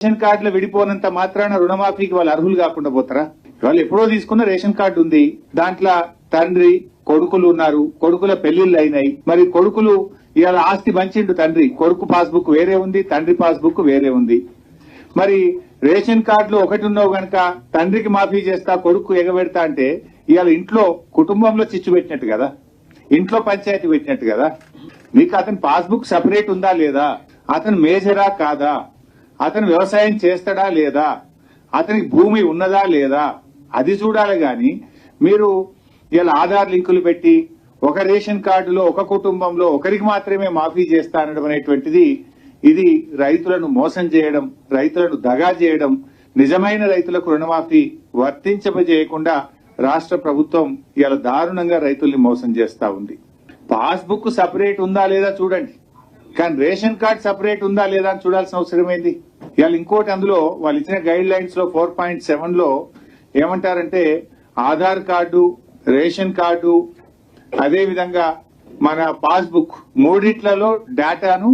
Ration కార్డులు విడిపోనంత మాత్రాన రుణమాఫీకి వాళ్ళు అర్హులు కాకుండా పోతారా? వాళ్ళు ఎప్పుడో తీసుకున్న రేషన్ కార్డు ఉంది. దాంట్లో తండ్రి కొడుకులు ఉన్నారు. కొడుకుల పెళ్ళిళ్ళు అయినాయి. మరి కొడుకులు ఇవాళ ఆస్తి పంచిండు తండ్రి. కొడుకు పాస్బుక్ వేరే ఉంది తండ్రి పాస్బుక్ వేరే ఉంది. మరి రేషన్ కార్డులు ఒకటి ఉన్నావు గనక తండ్రికి మాఫీ చేస్తా కొడుకు ఎగబెడతా అంటే ఇవాళ ఇంట్లో కుటుంబంలో చిచ్చు పెట్టినట్టు కదా? ఇంట్లో పంచాయతీ పెట్టినట్టు కదా? మీకు అతని పాస్బుక్ సపరేట్ ఉందా లేదా? అతను మేజరా కాదా? అతను వ్యవసాయం చేస్తాడా లేదా? అతనికి భూమి ఉన్నదా లేదా? అది చూడాలి గాని మీరు ఇలా ఆధార్ లింకులు పెట్టి ఒక రేషన్ కార్డులో ఒక కుటుంబంలో ఒకరికి మాత్రమే మాఫీ చేస్తానడం అనేటువంటిది ఇది రైతులను మోసం చేయడం రైతులను దగా చేయడం నిజమైన రైతులకు రుణమాఫీ వర్తించబజేయకుండా రాష్ట్ర ప్రభుత్వం ఇలా దారుణంగా రైతుల్ని మోసం చేస్తా ఉంది. పాస్బుక్ సపరేట్ ఉందా లేదా చూడండి. కానీ రేషన్ కార్డ్ సపరేట్ ఉందా లేదా అని చూడాల్సిన అవసరం ఏంది? ఇవాళ ఇంకోటి అందులో వాళ్ళు ఇచ్చిన గైడ్ లైన్స్లో ఫోర్ పాయింట్ సెవెన్లో ఏమంటారంటే ఆధార్ కార్డు రేషన్ కార్డు అదేవిధంగా మన పాస్బుక్ మూడిట్లలో డేటాను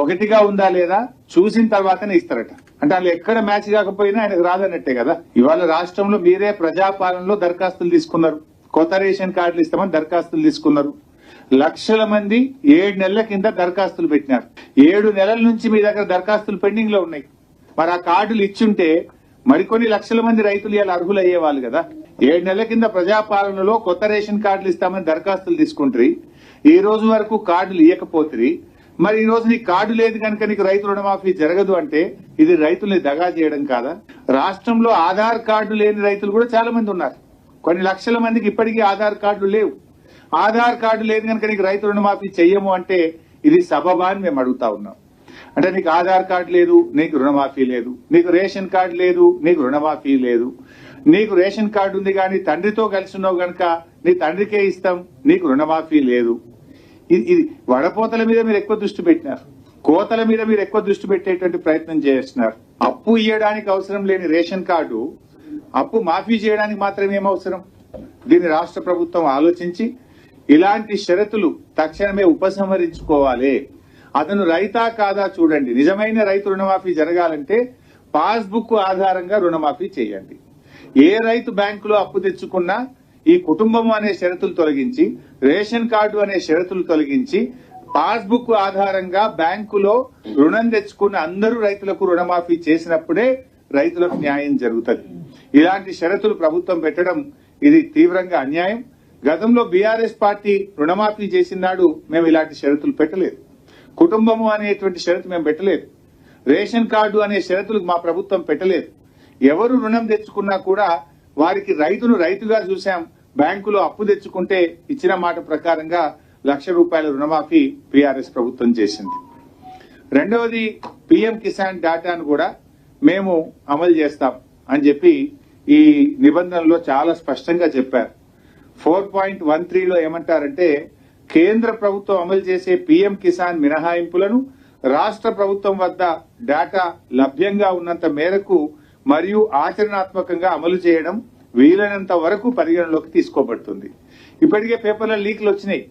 ఒకటిగా ఉందా లేదా చూసిన తర్వాతనే ఇస్తారట. అంటే వాళ్ళు ఎక్కడ మ్యాచ్ కాకపోయినా ఆయనకు రాదన్నట్టే కదా. ఇవాళ రాష్ట్రంలో మీరే ప్రజాపాలనలో దరఖాస్తులు తీసుకున్నారు. కొత్త రేషన్ కార్డులు ఇస్తామని దరఖాస్తులు తీసుకున్నారు. లక్షల మంది ఏడు నెలల కింద దరఖాస్తులు పెట్టినారు. ఏడు నెలల నుంచి మీ దగ్గర దరఖాస్తులు పెండింగ్లో ఉన్నాయి. మరి ఆ కార్డులు ఇచ్చుంటే మరికొన్ని లక్షల మంది రైతులు ఇలా అర్హులు అయ్యేవాళ్ళు కదా. ఏడు నెలల కింద ప్రజాపాలనలో కొత్త రేషన్ కార్డులు ఇస్తామని దరఖాస్తులు తీసుకుంటారు. ఈ రోజు వరకు కార్డులు ఇవ్వకపోతుంది మరి ఈ రోజు నీకు కార్డు లేదు కనుక నీకు రైతు రుణమాఫీ జరగదు అంటే ఇది రైతుల్ని దగా చేయడం కాదా? రాష్ట్రంలో ఆధార్ కార్డు లేని రైతులు కూడా చాలా మంది ఉన్నారు. కొన్ని లక్షల మందికి ఇప్పటికీ ఆధార్ కార్డులు లేవు. ఆధార్ కార్డు లేదు కనుక నీకు రైతు రుణమాఫీ చెయ్యము అంటే ఇది సబబా అని మేము అడుగుతా ఉన్నాం. అంటే నీకు ఆధార్ కార్డు లేదు నీకు రుణమాఫీ లేదు. నీకు రేషన్ కార్డు లేదు నీకు రుణమాఫీ లేదు. నీకు రేషన్ కార్డు ఉంది కానీ తండ్రితో కలిసి ఉన్నావు గనక నీ తండ్రికే ఇస్తాం నీకు రుణమాఫీ లేదు. ఇది ఇది వడపోతల మీద మీరు ఎక్కువ దృష్టి పెట్టినారు. కోతల మీద మీరు ఎక్కువ దృష్టి పెట్టేటువంటి ప్రయత్నం చేస్తున్నారు. అప్పు ఇవ్వడానికి అవసరం లేని రేషన్ కార్డు అప్పు మాఫీ చేయడానికి మాత్రమే ఏం అవసరం? దీన్ని రాష్ట్ర ప్రభుత్వం ఆలోచించి ఇలాంటి షరతులు తక్షణమే ఉపసంహరించుకోవాలి. అతను రైతా కాదా చూడండి. నిజమైన రైతు రుణమాఫీ జరగాలంటే పాస్బుక్ ఆధారంగా రుణమాఫీ చేయండి. ఏ రైతు బ్యాంకులో అప్పు తెచ్చుకున్నా ఈ కుటుంబం అనే షరతులు తొలగించి రేషన్ కార్డు అనే షరతులు తొలగించి పాస్బుక్ ఆధారంగా బ్యాంకులో రుణం తెచ్చుకున్న అందరూ రైతులకు రుణమాఫీ చేసినప్పుడే రైతులకు న్యాయం జరుగుతుంది. ఇలాంటి షరతులు ప్రభుత్వం పెట్టడం ఇది తీవ్రంగా అన్యాయం. గతంలో బీఆర్ఎస్ పార్టీ రుణమాఫీ చేసినాడు మేము ఇలాంటి షరతులు పెట్టలేదు. కుటుంబము అనేటువంటి షరతు మేము పెట్టలేదు. రేషన్ కార్డు అనే షరతులు మా ప్రభుత్వం పెట్టలేదు. ఎవరు రుణం తెచ్చుకున్నా కూడా వారికి రైతును రైతుగా చూశాం. బ్యాంకులో అప్పు తెచ్చుకుంటే ఇచ్చిన మాట ప్రకారంగా లక్ష రూపాయల రుణమాఫీ బీఆర్ఎస్ ప్రభుత్వం చేసింది. రెండవది పిఎం కిసాన్ డాటాను కూడా మేము అమలు చేస్తాం అని చెప్పి ఈ నిబంధనలో చాలా స్పష్టంగా చెప్పారు. ఫోర్ పాయింట్ వన్ త్రీలో ఏమంటారంటే కేంద్ర ప్రభుత్వం అమలు చేసే పీఎం కిసాన్ మినహాయింపులను రాష్ట్ర ప్రభుత్వం వద్ద డేటా లభ్యంగా ఉన్నంత మేరకు మరియు ఆచరణాత్మకంగా అమలు చేయడం వీలైనంత వరకు పరిగణలోకి తీసుకోబడుతుంది. ఇప్పటికే పేపర్ల లీక్లు వచ్చినాయి.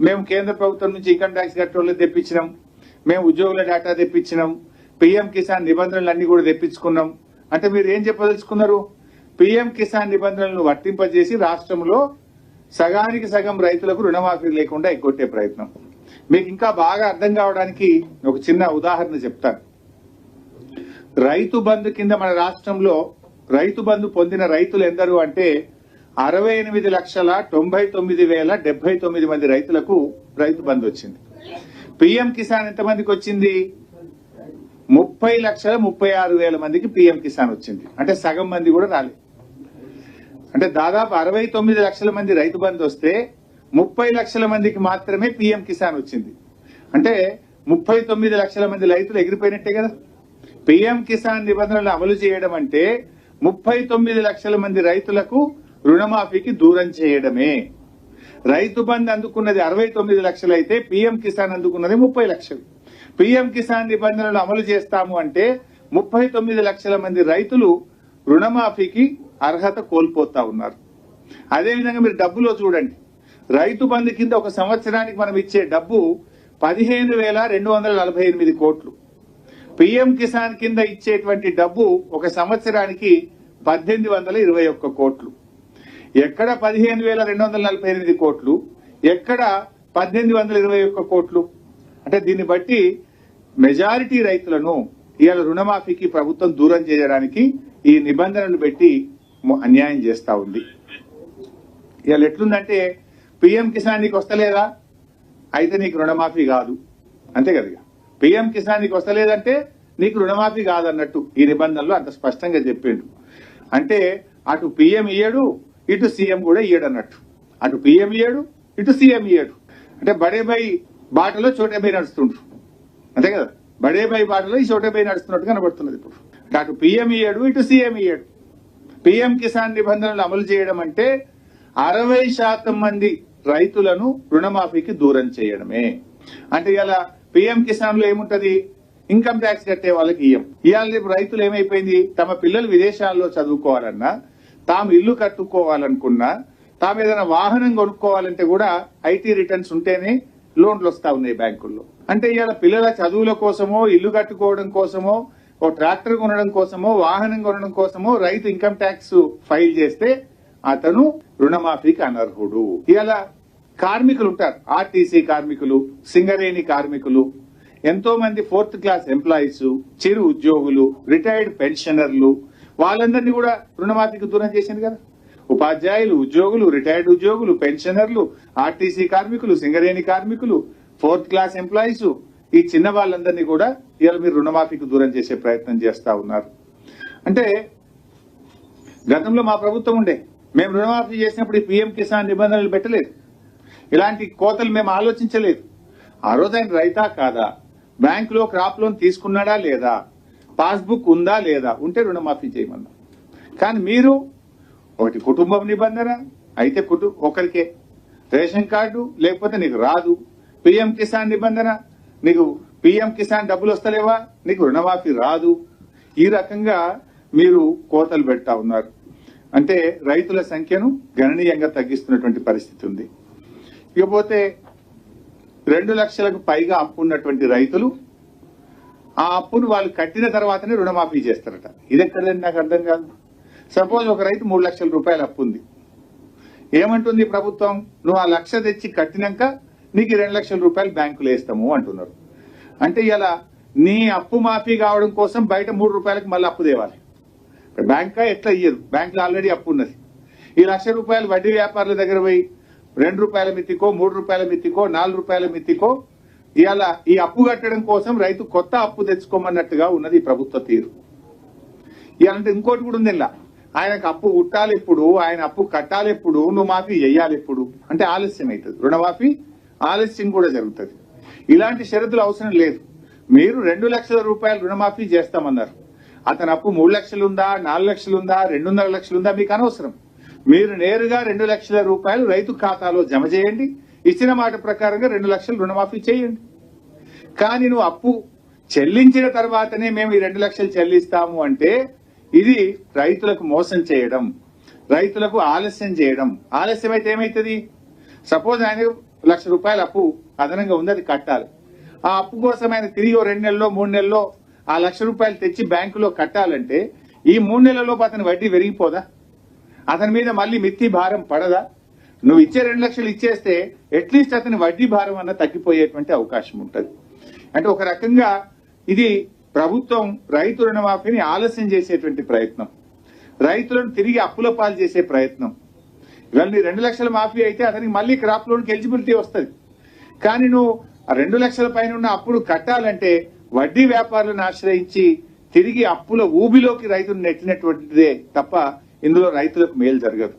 మేము కేంద్ర ప్రభుత్వం నుంచి ఇన్కమ్ ట్యాక్స్ కట్టోళ్ళు తెప్పించినాం. మేము ఉద్యోగుల డేటా తెప్పించినాం. పీఎం కిసాన్ నిబంధనలు అన్ని కూడా తెప్పించుకున్నాం. అంటే మీరు ఏం చెప్పదలుచుకున్నారు? పీఎం కిసాన్ నిబంధనలను వర్తింపజేసి రాష్ట్రంలో సగానికి సగం రైతులకు రుణమాఫీ లేకుండా ఎగ్గొట్టే ప్రయత్నం. మీకు ఇంకా బాగా అర్థం కావడానికి ఒక చిన్న ఉదాహరణ చెప్తాను. రైతు బంధు కింద మన రాష్ట్రంలో రైతు బంధు పొందిన రైతులు ఎందరు అంటే అరవై ఎనిమిది లక్షల తొంభై తొమ్మిది వేల డెబ్బై తొమ్మిది మంది రైతులకు రైతు బంధు వచ్చింది. పిఎం కిసాన్ ఎంతమందికి వచ్చింది? ముప్పై లక్షల ముప్పై ఆరు వేల మందికి పిఎం కిసాన్ వచ్చింది. అంటే సగం మంది కూడా రాలేదు. అంటే దాదాపు అరవై తొమ్మిది లక్షల మంది రైతు బంధు వస్తే ముప్పై లక్షల మందికి మాత్రమే పిఎం కిసాన్ వచ్చింది. అంటే ముప్పై తొమ్మిది లక్షల మంది రైతులు ఎగిరిపోయినట్టే కదా. పిఎం కిసాన్ నిబంధనలు అమలు చేయడం అంటే ముప్పై తొమ్మిది లక్షల మంది రైతులకు రుణమాఫీకి దూరం చేయడమే. రైతు బంధు అందుకున్నది అరవై తొమ్మిది లక్షలు అయితే పిఎం కిసాన్ అందుకున్నది ముప్పై లక్షలు. పిఎం కిసాన్ నిబంధనలు అమలు చేస్తాము అంటే ముప్పై తొమ్మిది లక్షల మంది రైతులు రుణమాఫీకి అర్హత కోల్పోతా ఉన్నారు. అదేవిధంగా మీరు డబ్బులో చూడండి. రైతు బంధు కింద ఒక సంవత్సరానికి మనం ఇచ్చే డబ్బు పదిహేను వేల రెండు వందల నలభై ఎనిమిది కోట్లు. పిఎం కిసాన్ కింద ఇచ్చేటువంటి డబ్బు ఒక సంవత్సరానికి పద్దెనిమిది వందల ఇరవై ఒక్క కోట్లు. ఎక్కడ పదిహేను వేల రెండు వందల నలభై ఎనిమిది కోట్లు? ఎక్కడ పద్దెనిమిది వందల ఇరవై ఒక్క కోట్లు? అంటే దీన్ని బట్టి మెజారిటీ రైతులను ఇవాళ రుణమాఫీకి ప్రభుత్వం దూరం చేయడానికి ఈ నిబంధనలు పెట్టి అన్యాయం చేస్తా ఉంది. ఇవాళ ఎట్లుందంటే పిఎం కిసాన్ నీకు వస్తలేదా? అయితే నీకు రుణమాఫీ కాదు. అంతే కదా ఇక. పిఎం కిసాన్ నీకు వస్తలేదంటే నీకు రుణమాఫీ కాదన్నట్టు ఈ నిబంధనలు అంత స్పష్టంగా చెప్పిండు. అంటే అటు పిఎం ఇయ్యడు ఇటు సీఎం కూడా ఇయ్యడు అన్నట్టు అటు పిఎం ఇయ్యడు ఇటు సీఎం ఇయ్యడు. అంటే బడేబై బాటలో చోటేబై నడుస్తుండ్రు. అంతే కదా? బడేబై బాటలో ఈ చోటేబై నడుస్తున్నట్టు కనబడుతున్నది ఇప్పుడు. అటు పిఎం ఇయ్యడు ఇటు సీఎం ఇయ్యడు. పిఎం కిసాన్ నిబంధనలు అమలు చేయడం అంటే అరవై శాతం మంది రైతులను రుణమాఫీకి దూరం చేయడమే. అంటే ఇలా పిఎం కిసాన్లో ఏముంటది? ఇన్కమ్ ట్యాక్స్ కట్టే వాళ్ళకి ఇయ్యం. ఇవాళ రేపు రైతులు ఏమైపోయింది? తమ పిల్లలు విదేశాల్లో చదువుకోవాలన్నా తాము ఇల్లు కట్టుకోవాలనుకున్నా తాము ఏదైనా వాహనం కొనుక్కోవాలంటే కూడా ఐటీ రిటర్న్స్ ఉంటేనే లోన్లు వస్తా ఉన్నాయి బ్యాంకుల్లో. అంటే ఇవాళ పిల్లల చదువుల కోసమో ఇల్లు కట్టుకోవడం కోసమో ఓ ట్రాక్టర్ కొనడం కోసమో వాహనం కొనడం కోసమో రైతు ఇన్కమ్ ట్యాక్స్ ఫైల్ చేస్తే అతను రుణమాఫీకి అనర్హుడు. ఇలా కార్మికులు ఉంటారు. ఆర్టీసీ కార్మికులు సింగరేణి కార్మికులు ఎంతో మంది ఫోర్త్ క్లాస్ ఎంప్లాయీస్ చిరు ఉద్యోగులు రిటైర్డ్ పెన్షనర్లు వాళ్ళందరినీ కూడా రుణమాఫీకి దూరం చేసింది కదా. ఉపాధ్యాయులు ఉద్యోగులు రిటైర్డ్ ఉద్యోగులు పెన్షనర్లు ఆర్టీసీ కార్మికులు సింగరేణి కార్మికులు ఫోర్త్ క్లాస్ ఎంప్లాయీస్ ఈ చిన్న వాళ్ళందరినీ కూడా ఇవాళ మీరు రుణమాఫీకి దూరం చేసే ప్రయత్నం చేస్తా ఉన్నారు. అంటే గతంలో మా ప్రభుత్వం ఉండే. మేము రుణమాఫీ చేసినప్పుడు పిఎం పీఎం కిసాన్ నిబంధనలు పెట్టలేదు. ఇలాంటి కోతలు మేము ఆలోచించలేదు. ఆ రోజు ఆయన రైతా కాదా? బ్యాంకులో క్రాప్ లోన్ తీసుకున్నాడా లేదా? పాస్బుక్ ఉందా లేదా? ఉంటే రుణమాఫీ చేయమన్నా కానీ మీరు ఒకటి కుటుంబం నిబంధన అయితే కుటు ఒకరికే రేషన్ కార్డు లేకపోతే నీకు రాదు. పిఎం కిసాన్ నిబంధన నీకు పిఎం కిసాన్ డబ్బులు వస్తలేవా? నీకు రుణమాఫీ రాదు. ఈ రకంగా మీరు కోతలు పెడతా ఉన్నారు. అంటే రైతుల సంఖ్యను గణనీయంగా తగ్గిస్తున్నటువంటి పరిస్థితి ఉంది. ఇకపోతే రెండు లక్షలకు పైగా అప్పు ఉన్నటువంటి రైతులు ఆ అప్పును వాళ్ళు కట్టిన తర్వాతనే రుణమాఫీ చేస్తారట. ఇది ఎక్కడదండి? నాకు అర్థం కాదు. సపోజ్ ఒక రైతు మూడు లక్షల రూపాయల అప్పు ఉంది. ఏమంటుంది ప్రభుత్వం? నువ్వు ఆ లక్ష తెచ్చి కట్టినాక నీకు రెండు లక్షల రూపాయలు బ్యాంకులో వేస్తాము అంటున్నారు. అంటే ఇలా నీ అప్పు మాఫీ కావడం కోసం బయట మూడు రూపాయలకు మళ్ళీ అప్పు తేవాలి. బ్యాంక్? ఎట్లా ఇయ్యదు? బ్యాంకులో ఆల్రెడీ అప్పు ఉన్నది. ఈ లక్ష రూపాయలు వడ్డీ వ్యాపారుల దగ్గర పోయి రెండు రూపాయల మిత్తికో మూడు రూపాయల మిత్తికో నాలుగు రూపాయల మిత్తికో ఇవాళ ఈ అప్పు కట్టడం కోసం రైతు కొత్త అప్పు తెచ్చుకోమన్నట్టుగా ఉన్నది ప్రభుత్వ తీరు. ఇలాంటి ఇంకోటి కూడా ఉంది ఇలా ఆయనకు అప్పు ఉట్టాలి ఎప్పుడు? ఆయన అప్పు కట్టాలి ఎప్పుడు? నువ్వు మాఫీ చెయ్యాలి ఎప్పుడు? అంటే ఆలస్యం అవుతుంది రుణమాఫీ ఆలస్యం కూడా జరుగుతుంది. ఇలాంటి షరతులు అవసరం లేదు. మీరు రెండు లక్షల రూపాయలు రుణమాఫీ చేస్తామన్నారు. అతని అప్పు మూడు లక్షలు ఉందా నాలుగు లక్షలు ఉందా రెండున్నర లక్షలు ఉందా మీకు అనవసరం. మీరు నేరుగా రెండు లక్షల రూపాయలు రైతు ఖాతాలో జమ చేయండి. ఇచ్చిన మాట ప్రకారంగా రెండు లక్షలు రుణమాఫీ చేయండి. కానీ నువ్వు అప్పు చెల్లించిన తర్వాతనే మేము ఈ రెండు లక్షలు చెల్లిస్తాము అంటే ఇది రైతులకు మోసం చేయడం రైతులకు ఆలస్యం చేయడం. ఆలస్యం అయితే ఏమైతుంది? సపోజ్ ఆయన లక్ష రూపాయల అప్పు అదనంగా ఉంది అది కట్టాలి. ఆ అప్పు కోసం ఆయన తిరిగి ఓ రెండు నెలల్లో మూడు నెలల్లో ఆ లక్ష రూపాయలు తెచ్చి బ్యాంకులో కట్టాలంటే ఈ మూడు నెలల్లోపు అతని వడ్డీ పెరిగిపోదా? అతని మీద మళ్ళీ మిత్తి భారం పడదా? నువ్వు ఇచ్చే రెండు లక్షలు ఇచ్చేస్తే అట్లీస్ట్ అతని వడ్డీ భారం అన్న తగ్గిపోయేటువంటి అవకాశం ఉంటుంది. అంటే ఒక రకంగా ఇది ప్రభుత్వం రైతు రుణమాఫీని ఆలస్యం చేసేటువంటి ప్రయత్నం. రైతులను తిరిగి అప్పుల పాలు చేసే ప్రయత్నం. ఇవాళ నీ రెండు లక్షల మాఫీ అయితే అతనికి మళ్ళీ క్రాప్ లోన్కి ఎలిజిబిలిటీ వస్తుంది. కానీ నువ్వు రెండు లక్షల పైన ఉన్న అప్పులు కట్టాలంటే వడ్డీ వ్యాపారులను ఆశ్రయించి తిరిగి అప్పుల ఊబిలోకి రైతును నెట్టినటువంటిదే తప్ప ఇందులో రైతులకు మేలు జరగదు.